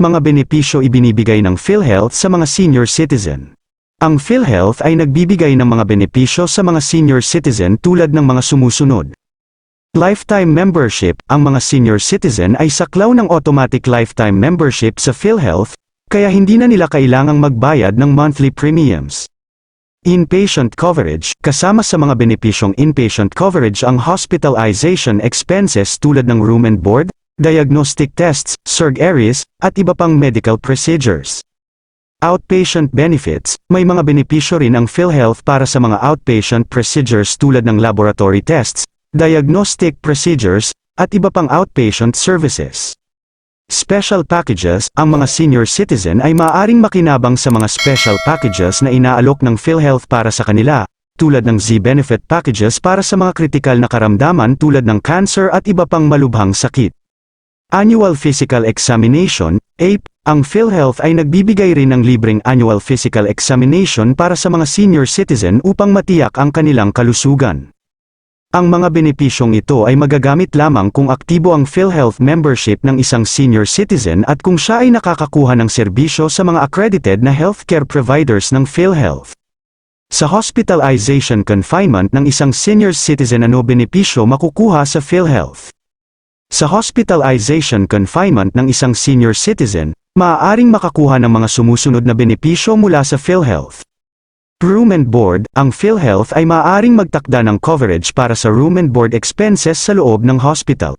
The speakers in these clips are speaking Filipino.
Mga benepisyo ibinibigay ng PhilHealth sa mga senior citizen. Ang PhilHealth ay nagbibigay ng mga benepisyo sa mga senior citizen tulad ng mga sumusunod. Lifetime membership, ang mga senior citizen ay saklaw ng automatic lifetime membership sa PhilHealth, kaya hindi na nila kailangang magbayad ng monthly premiums. Inpatient coverage, kasama sa mga benepisyong inpatient coverage ang hospitalization expenses tulad ng room and board, diagnostic tests, surgeries, at iba pang medical procedures. Outpatient benefits, may mga benepisyo rin ang PhilHealth para sa mga outpatient procedures tulad ng laboratory tests, diagnostic procedures, at iba pang outpatient services. Special packages, ang mga senior citizen ay maaaring makinabang sa mga special packages na inaalok ng PhilHealth para sa kanila, tulad ng Z-benefit packages para sa mga kritikal na karamdaman tulad ng cancer at iba pang malubhang sakit. Annual Physical Examination, APE, ang PhilHealth ay nagbibigay rin ng libreng annual physical examination para sa mga senior citizen upang matiyak ang kanilang kalusugan. Ang mga benepisyong ito ay magagamit lamang kung aktibo ang PhilHealth membership ng isang senior citizen at kung siya ay nakakakuha ng serbisyo sa mga accredited na healthcare providers ng PhilHealth. Sa hospitalization confinement ng isang senior citizen ano benepisyo makukuha sa PhilHealth? Sa hospitalization confinement ng isang senior citizen, maaaring makakuha ng mga sumusunod na benepisyo mula sa PhilHealth. Room and board, ang PhilHealth ay maaaring magtakda ng coverage para sa room and board expenses sa loob ng hospital.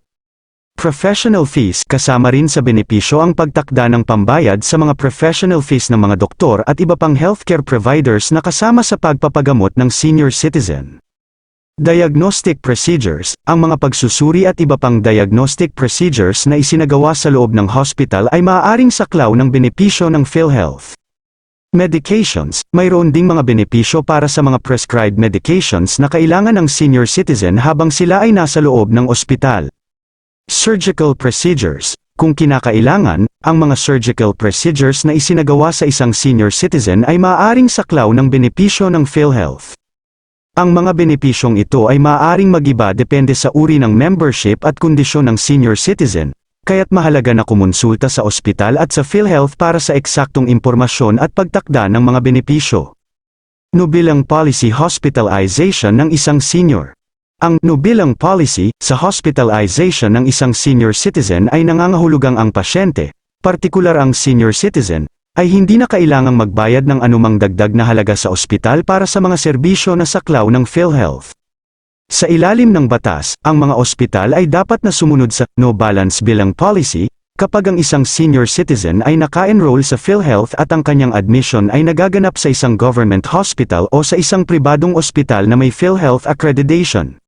Professional fees, kasama rin sa benepisyo ang pagtakda ng pambayad sa mga professional fees ng mga doktor at iba pang healthcare providers na kasama sa pagpapagamot ng senior citizen. Diagnostic procedures, ang mga pagsusuri at iba pang diagnostic procedures na isinagawa sa loob ng hospital ay maaaring saklaw ng benepisyo ng PhilHealth. Medications, mayroon ding mga benepisyo para sa mga prescribed medications na kailangan ng senior citizen habang sila ay nasa loob ng ospital. Surgical procedures, kung kinakailangan, ang mga surgical procedures na isinagawa sa isang senior citizen ay maaaring saklaw ng benepisyo ng PhilHealth. Ang mga benepisyong ito ay maaaring magiba depende sa uri ng membership at kondisyon ng senior citizen, kaya't mahalaga na kumonsulta sa ospital at sa PhilHealth para sa eksaktong impormasyon at pagtakda ng mga benepisyo. Nubilang Policy Hospitalization ng isang senior Ang nubilang policy sa hospitalization ng isang senior citizen ay nangangahulugang ang pasyente, partikular ang senior citizen, ay hindi na kailangang magbayad ng anumang dagdag na halaga sa ospital para sa mga serbisyo na saklaw ng PhilHealth. Sa ilalim ng batas, ang mga ospital ay dapat na sumunod sa no balance bilang policy kapag ang isang senior citizen ay naka-enroll sa PhilHealth at ang kanyang admission ay nagaganap sa isang government hospital o sa isang pribadong ospital na may PhilHealth accreditation.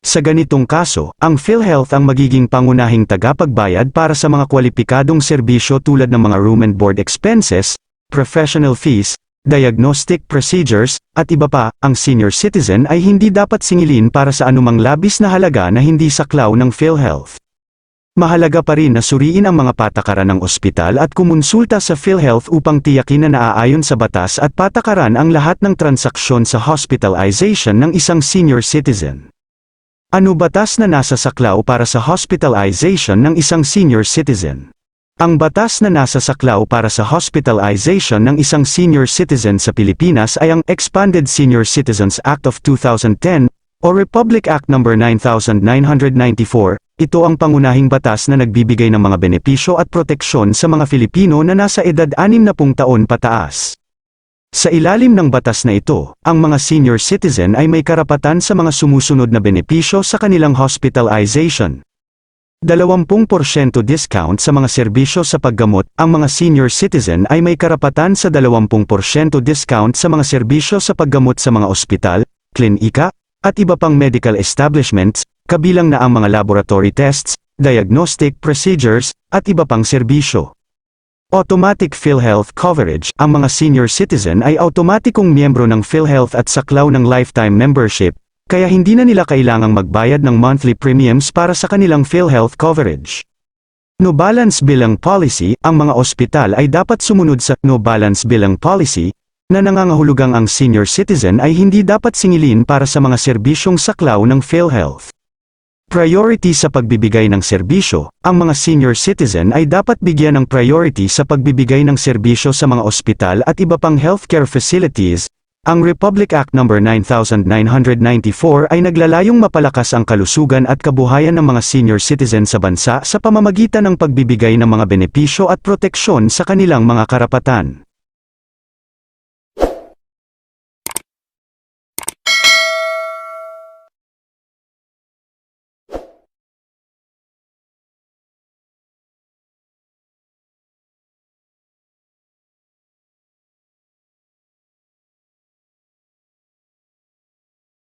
Sa ganitong kaso, ang PhilHealth ang magiging pangunahing tagapagbayad para sa mga kwalipikadong serbisyo tulad ng mga room and board expenses, professional fees, diagnostic procedures, at iba pa, ang senior citizen ay hindi dapat singilin para sa anumang labis na halaga na hindi saklaw ng PhilHealth. Mahalaga pa rin na suriin ang mga patakaran ng ospital at kumonsulta sa PhilHealth upang tiyakin na naaayon sa batas at patakaran ang lahat ng transaksyon sa hospitalization ng isang senior citizen. Ano batas na nasa saklaw para sa hospitalization ng isang senior citizen? Ang batas na nasa saklaw para sa hospitalization ng isang senior citizen sa Pilipinas ay ang Expanded Senior Citizens Act of 2010 o Republic Act No. 9994. Ito ang pangunahing batas na nagbibigay ng mga benepisyo at proteksyon sa mga Filipino na nasa edad 60 taon pataas. Sa ilalim ng batas na ito, ang mga senior citizen ay may karapatan sa mga sumusunod na benepisyo sa kanilang hospitalization. 20% discount sa mga serbisyo sa paggamot, ang mga senior citizen ay may karapatan sa 20% discount sa mga serbisyo sa paggamot sa mga ospital, klinika, at iba pang medical establishments, kabilang na ang mga laboratory tests, diagnostic procedures, at iba pang serbisyo. Automatic PhilHealth coverage, ang mga senior citizen ay automatikong miyembro ng PhilHealth at saklaw ng lifetime membership, kaya hindi na nila kailangang magbayad ng monthly premiums para sa kanilang PhilHealth coverage. No balance bilang policy, ang mga ospital ay dapat sumunod sa no balance bilang policy, na nangangahulugang ang senior citizen ay hindi dapat singilin para sa mga serbisyong saklaw ng PhilHealth. Priority sa pagbibigay ng serbisyo, ang mga senior citizen ay dapat bigyan ng priority sa pagbibigay ng serbisyo sa mga ospital at iba pang healthcare facilities. Ang Republic Act No. 9994 ay naglalayong mapalakas ang kalusugan at kabuhayan ng mga senior citizen sa bansa sa pamamagitan ng pagbibigay ng mga benepisyo at proteksyon sa kanilang mga karapatan.